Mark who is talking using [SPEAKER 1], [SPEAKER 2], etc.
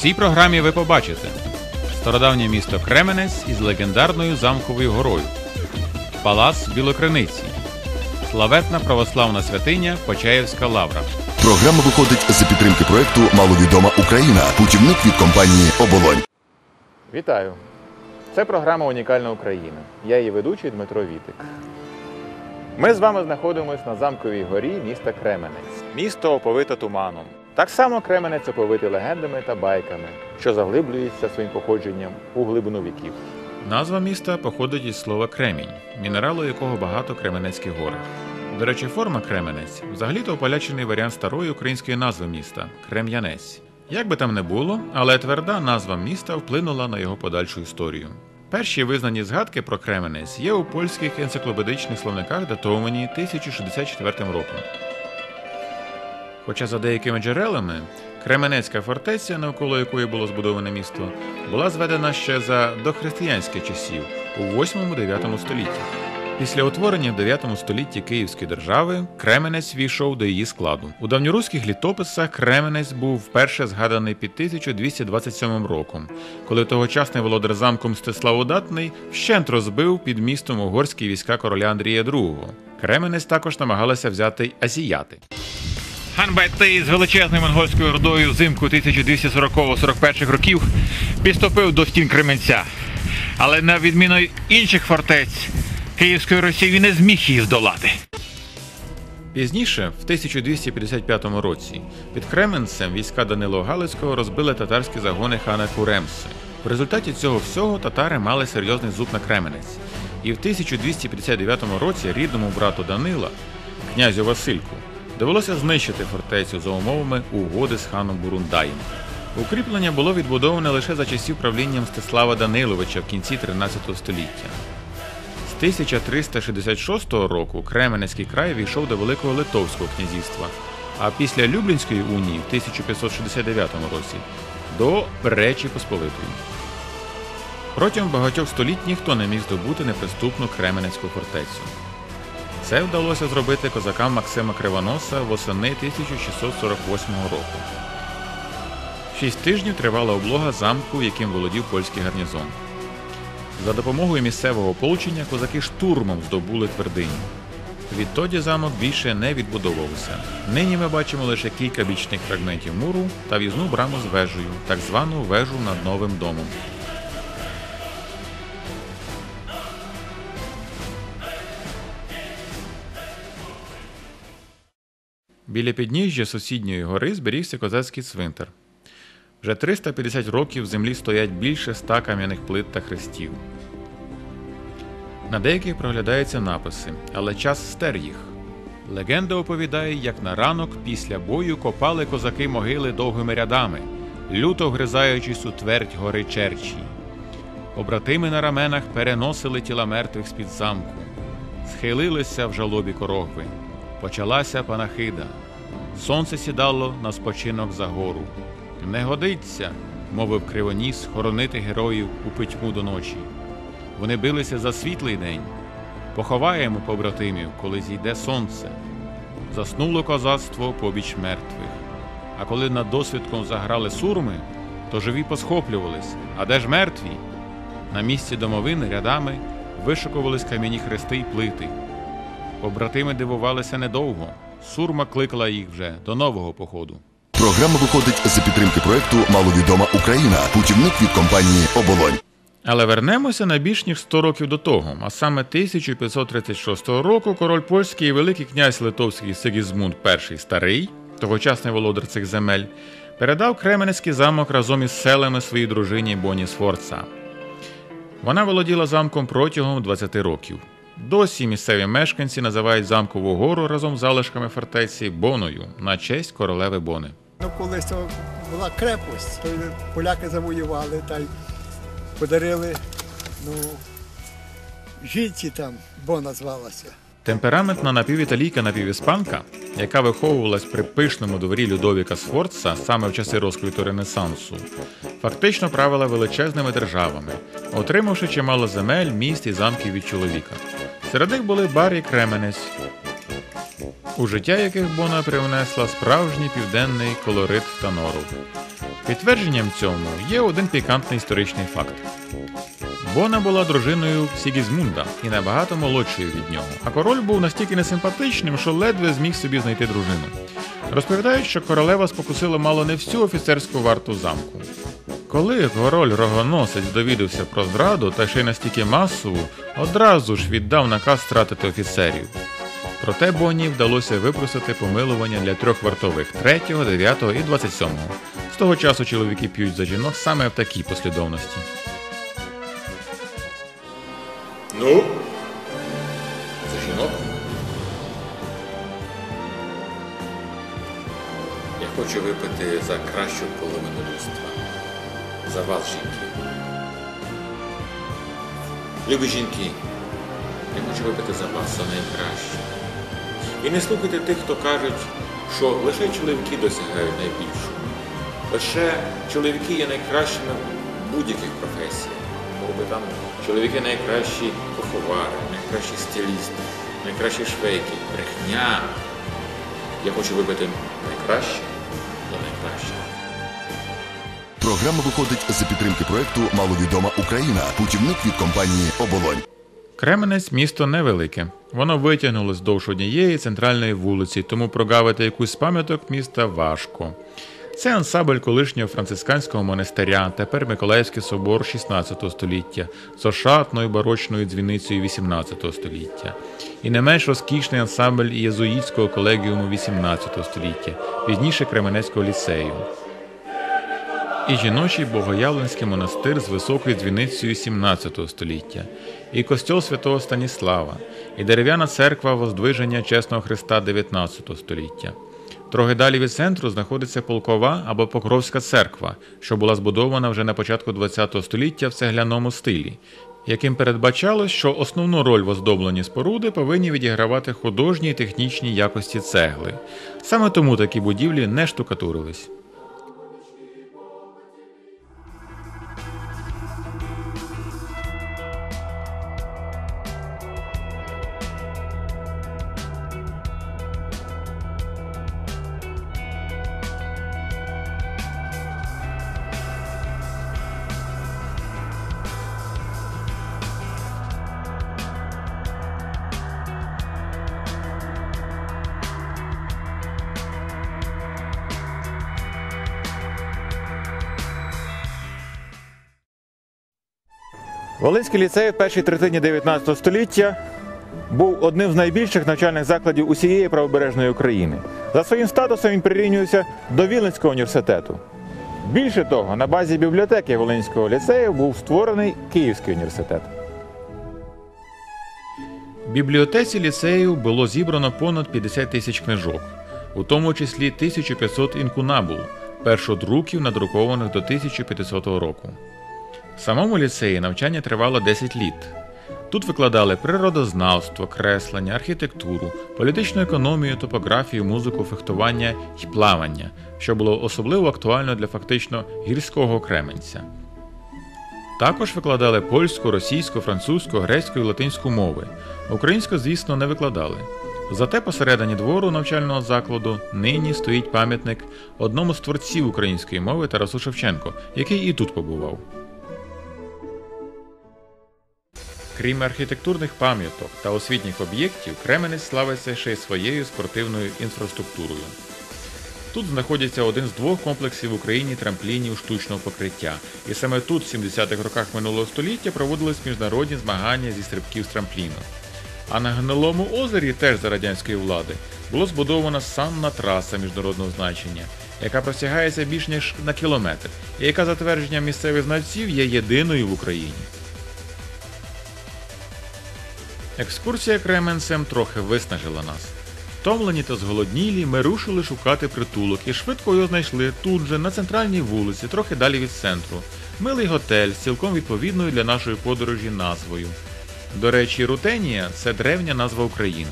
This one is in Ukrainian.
[SPEAKER 1] цій програмі ви побачите стародавнє місто Кременець із легендарною замковою горою, Палац Білокриниці, славетна православна святиня Почаївська лавра.
[SPEAKER 2] Програма виходить за підтримки проекту Маловідома Україна. Путівник від компанії Оболонь.
[SPEAKER 3] Вітаю! Це програма Унікальна Україна. Я її ведучий Дмитро Вітик. Ми з вами знаходимося на замковій горі міста Кременець. Місто оповите туманом. Так само Кременець оповитий легендами та байками, що заглиблюється своїм походженням у глибину віків.
[SPEAKER 1] Назва міста походить із слова кремінь, мінералу якого багато Кременецьких горах. До речі, форма Кременець взагалі-то ополячений варіант старої української назви міста Крем'янець. Як би там не було, але тверда назва міста вплинула на його подальшу історію. Перші визнані згадки про Кременець є у польських енциклопедичних словниках, датовані 1064 роком. Хоча за деякими джерелами Кременецька фортеця, навколо якої було збудоване місто, була зведена ще за дохристиянських часів у 8-9 столітті. Після утворення в 9 столітті Київської держави Кременець війшов до її складу. У давньоруських літописах Кременець був вперше згаданий під 1227 роком, коли тогочасний володар замком Стеслав Удатний вщент розбив під містом угорські війська короля Андрія II. Кременець також намагалися взяти азіяти. Ханбайтей з величезною монгольською ордою взимку 1240-41 років підступив до стін Кременця. Але на відміну інших фортець Київської Росії він не зміг її здолати. Пізніше, в 1255 році, під Кременцем війська Данило Галицького розбили татарські загони хана Куремси. В результаті цього всього татари мали серйозний зуб на Кременець. І в 1259 році рідному брату Данила, князю Васильку, довелося знищити фортецю за умовами угоди з ханом Бурундаєм. Укріплення було відбудоване лише за часів правління Мстислава Даниловича в кінці 13 століття. З 1366 року Кременецький край війшов до Великого Литовського князівства, а після Люблінської унії в 1569 році до Речі Посполитої. Протягом багатьох століть ніхто не міг здобути неприступну Кременецьку фортецю. Це вдалося зробити козакам Максима Кривоноса восени 1648 року. Шість тижнів тривала облога замку, яким володів польський гарнізон. За допомогою місцевого ополчення козаки штурмом здобули твердиню. Відтоді замок більше не відбудовувався. Нині ми бачимо лише кілька бічних фрагментів муру та в'їзну браму з вежею, так звану вежу над новим домом. Біля підніжжя сусідньої гори зберігся козацький цвинтар. Вже 350 років в землі стоять більше ста кам'яних плит та хрестів. На деяких проглядаються написи, але час стер їх. Легенда оповідає, як на ранок після бою копали козаки могили довгими рядами, люто вгризаючись у твердь гори Черчі. Побратими на раменах переносили тіла мертвих з-під замку, схилилися в жалобі корогви. Почалася панахида. Сонце сідало на спочинок за гору. Не годиться, мовив кривоніс, хоронити героїв у питьму до ночі. Вони билися за світлий день. Поховаємо побратимів, коли зійде сонце. Заснуло козацтво побіч мертвих. А коли над досвідком заграли сурми, то живі посхоплювались. А де ж мертві? На місці домовин рядами вишикувались кам'яні хрести й плити. Побратими дивувалися недовго. Сурма кликала їх вже до нового походу.
[SPEAKER 2] Програма виходить за підтримки проекту Маловідома Україна. Путівник від компанії Оболонь.
[SPEAKER 1] Але вернемося на більш ніж 100 років до того, а саме 1536 року король польський і великий князь литовський Сигізмунд І старий, тогочасний володар цих земель, передав Кременецький замок разом із селами своїй дружині Боні Сфорца. Вона володіла замком протягом 20 років. Досі місцеві мешканці називають замкову гору разом з залишками фортеці Боною на честь королеви Бони.
[SPEAKER 4] Ну, колись то була крепость, то поляки завоювали та й подарили ну, жінці там, бо назвалася.
[SPEAKER 1] Темпераментна напівіталійка напівіспанка, яка виховувалась при пишному дворі Людовіка Сфорца саме в часи розквіту Ренесансу, фактично правила величезними державами, отримавши чимало земель, міст і замків від чоловіка. Серед них були бар і Кременець, у життя яких Бона привнесла справжній південний колорит та нору. Підтвердженням цьому є один пікантний історичний факт. Бона була дружиною Сігізмунда і набагато молодшою від нього, а король був настільки несимпатичним, що ледве зміг собі знайти дружину. Розповідають, що королева спокусила мало не всю офіцерську варту замку. Коли король рогоносець довідався про зраду та ще й настільки масову, одразу ж віддав наказ стратити офіцерів. Проте Бонні вдалося випросити помилування для трьох вартових 3, 9 і 27. З того часу чоловіки п'ють за жінок саме в такій послідовності.
[SPEAKER 3] Ну? За жінок?
[SPEAKER 1] Я хочу випити за кращу половину людства. За вас, жінки. Любі жінки, я хочу випити за вас за найкраще. І не слухайте тих, хто кажуть, що лише чоловіки досягають найбільшого. Лише чоловіки є найкращими в будь-яких професіях. Бо там чоловіки найкращі поховари, найкращі стилісти, найкращі швейки, брехня. Я хочу випити найкраще.
[SPEAKER 2] Програма виходить за підтримки проекту Маловідома Україна. Путівник від компанії Оболонь.
[SPEAKER 1] Кременець місто невелике. Воно витягнуло вздовж однієї центральної вулиці, тому прогавити якусь пам'яток міста важко. Це ансамбль колишнього францисканського монастиря, тепер Миколаївський собор 16 століття, з ошатною барочною дзвіницею 18 століття. І не менш розкішний ансамбль єзуїтського колегіуму 18 століття, пізніше Кременецького ліцею. І жіночий богоявленський монастир з високою дзвіницею 17 століття, і костьол святого Станіслава, і дерев'яна церква Воздвиження Чесного Христа 19 століття. Трохи далі від центру знаходиться полкова або Покровська церква, що була збудована вже на початку ХХ століття в цегляному стилі, яким передбачалось, що основну роль в оздобленні споруди повинні відігравати художні і технічні якості цегли. Саме тому такі будівлі не штукатурились.
[SPEAKER 3] Волинський ліцей в першій третині 19 століття був одним з найбільших навчальних закладів усієї правобережної України. За своїм статусом він прирівнювався до Вінницького університету. Більше того, на базі бібліотеки Волинського ліцею був створений Київський університет.
[SPEAKER 1] В бібліотеці ліцею було зібрано понад 50 тисяч книжок, у тому числі 1500 інкунабул, першодруків, надрукованих до 1500 року. В самому ліцеї навчання тривало 10 літ. Тут викладали природознавство, креслення, архітектуру, політичну економію, топографію, музику, фехтування і плавання, що було особливо актуально для фактично гірського кременця. Також викладали польську, російську, французьку, грецьку і латинську мови. Українську, звісно, не викладали. Зате посередині двору навчального закладу нині стоїть пам'ятник одному з творців української мови Тарасу Шевченко, який і тут побував. Крім архітектурних пам'яток та освітніх об'єктів, Кременець славиться ще й своєю спортивною інфраструктурою. Тут знаходиться один з двох комплексів в Україні трамплінів штучного покриття, і саме тут, в 70-х роках минулого століття, проводились міжнародні змагання зі стрибків з трампліну. А на Гнилому озері, теж за радянської влади, було збудована санна траса міжнародного значення, яка простягається більш ніж на кілометр, і яка, за твердженням місцевих знавців, є єдиною в Україні. Екскурсія Кременцем трохи виснажила нас. Втомлені та зголоднілі, ми рушили шукати притулок і швидко його знайшли тут же, на центральній вулиці, трохи далі від центру. Милий готель з цілком відповідною для нашої подорожі назвою. До речі, Рутенія це древня назва України.